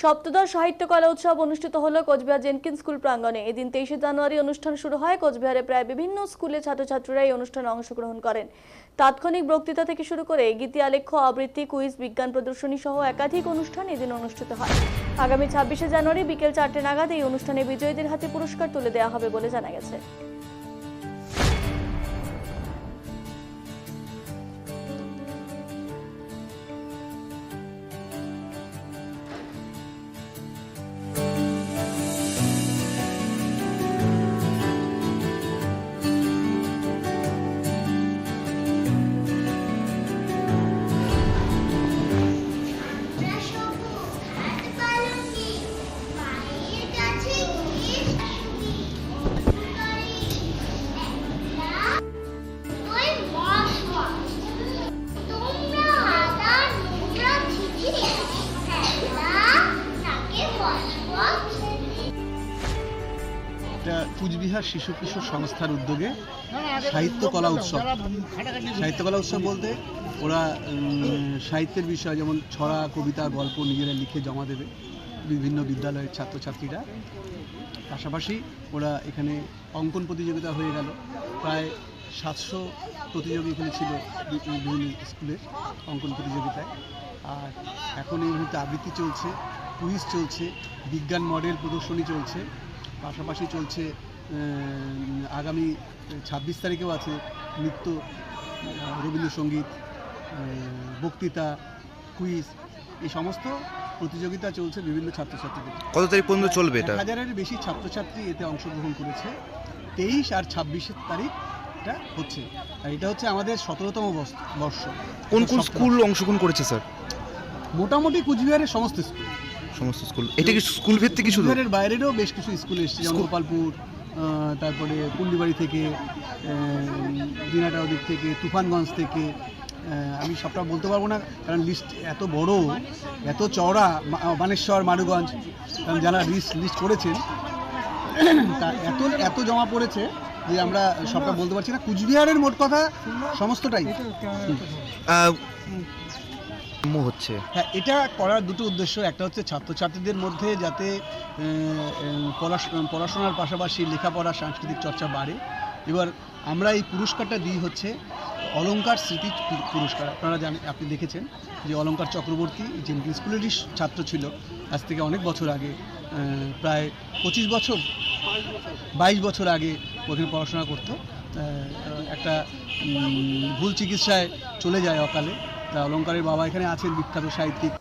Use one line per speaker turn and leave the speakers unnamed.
সপ্তদশ সাহিত্য কলা উৎসব অনুষ্ঠিত হলো কোচবিহার জেনকিন স্কুল প্রাঙ্গণে। এদিন তেইশে জানুয়ারি অনুষ্ঠান শুরু হয়। কোচবিহারে প্রায় বিভিন্ন স্কুলে ছাত্রছাত্রীরা এই অনুষ্ঠানে অংশগ্রহণ করেন। তাৎক্ষণিক বক্তৃতা থেকে শুরু করে গীতি, আলেখ্য, আবৃত্তি, কুইজ, বিজ্ঞান প্রদর্শনী সহ একাধিক অনুষ্ঠান এদিন অনুষ্ঠিত হয়। আগামী ছাব্বিশে জানুয়ারি বিকেল চারটে নাগাদ এই অনুষ্ঠানে বিজয়ীদের হাতে পুরস্কার তুলে দেওয়া হবে বলে জানা গেছে।
এটা কুচবিহার শিশু কিশোর সংস্থার উদ্যোগে সাহিত্যকলা উৎসব। সাহিত্যকলা উৎসব বলতে ওরা সাহিত্যের বিষয় যেমন ছড়া, কবিতা, গল্প নিজেরা লিখে জমা দেবে বিভিন্ন বিদ্যালয়ের ছাত্রছাত্রীরা। পাশাপাশি ওরা এখানে অঙ্কন প্রতিযোগিতা হয়ে গেল। প্রায় সাতশো প্রতিযোগী এখানে ছিল বিভিন্ন স্কুলের অঙ্কন প্রতিযোগিতায়। আর এখন এই মুহূর্তে আবৃত্তি চলছে কুইজ চলছে বিজ্ঞান মডেল প্রদর্শনী চলছে পাশাপাশি চলছে আগামী ছাব্বিশ তারিখেও আছে নৃত্য রবীন্দ্রসঙ্গীত বক্তৃতা কুইজ এই সমস্ত প্রতিযোগিতা চলছে বিভিন্ন ছাত্রছাত্রীদের।
কত তারিখ পর্যন্ত চলবে এটা?
হাজারের বেশি ছাত্রছাত্রী এতে অংশগ্রহণ করেছে তেইশ আর ছাব্বিশের তারিখ এটা হচ্ছে। আর এটা হচ্ছে আমাদের সতেরোতম বর্ষ
কোন কোন স্কুল অংশগ্রহণ করেছে স্যার?
মোটামুটি কুচবিহারের সমস্ত স্কুল।
সমস্ত স্কুল। এটা কি স্কুল ভিত্তিক শুধু
কুচবিহারের বাইরেরও বেশ কিছু স্কুল এসেছে যেমন গোপালপুর তারপরে কুন্ডিবাড়ি থেকে দিনাটাও দিক থেকে তুফানগঞ্জ থেকে আমি সবটা বলতে পারব না কারণ লিস্ট এত বড় এত চওড়া মা- বানেশ্বর মারুগঞ্জ কারণ যারা লিস্ট লিস্ট করেছেন তা এত এত জমা পড়েছে যে আমরা সবটা বলতে পারছি না কুচবিহারের মোট কথা সমস্তটাই।
হচ্ছে।
হ্যাঁ এটা করার দুটো উদ্দেশ্য। একটা হচ্ছে ছাত্রছাত্রীদের মধ্যে যাতে পড়াশোনার পাশাপাশি লেখাপড়া সাংস্কৃতিক চর্চা বাড়ে। এবার আমরা এই পুরস্কারটা দিই হচ্ছে অলঙ্কার স্মৃতি পুরস্কার। আপনারা জানেন আপনি দেখেছেন যে অলঙ্কার চক্রবর্তী যে স্কুলেরই ছাত্র ছিল আজ থেকে অনেক বছর আগে প্রায় পঁচিশ বছর বাইশ বছর আগে ওখানে পড়াশোনা করতো একটা ভুল চিকিৎসায় চলে যায় অকালে। তা অলঙ্কারের বাবা এখানে আছেন বিখ্যাত সাহিত্যিক।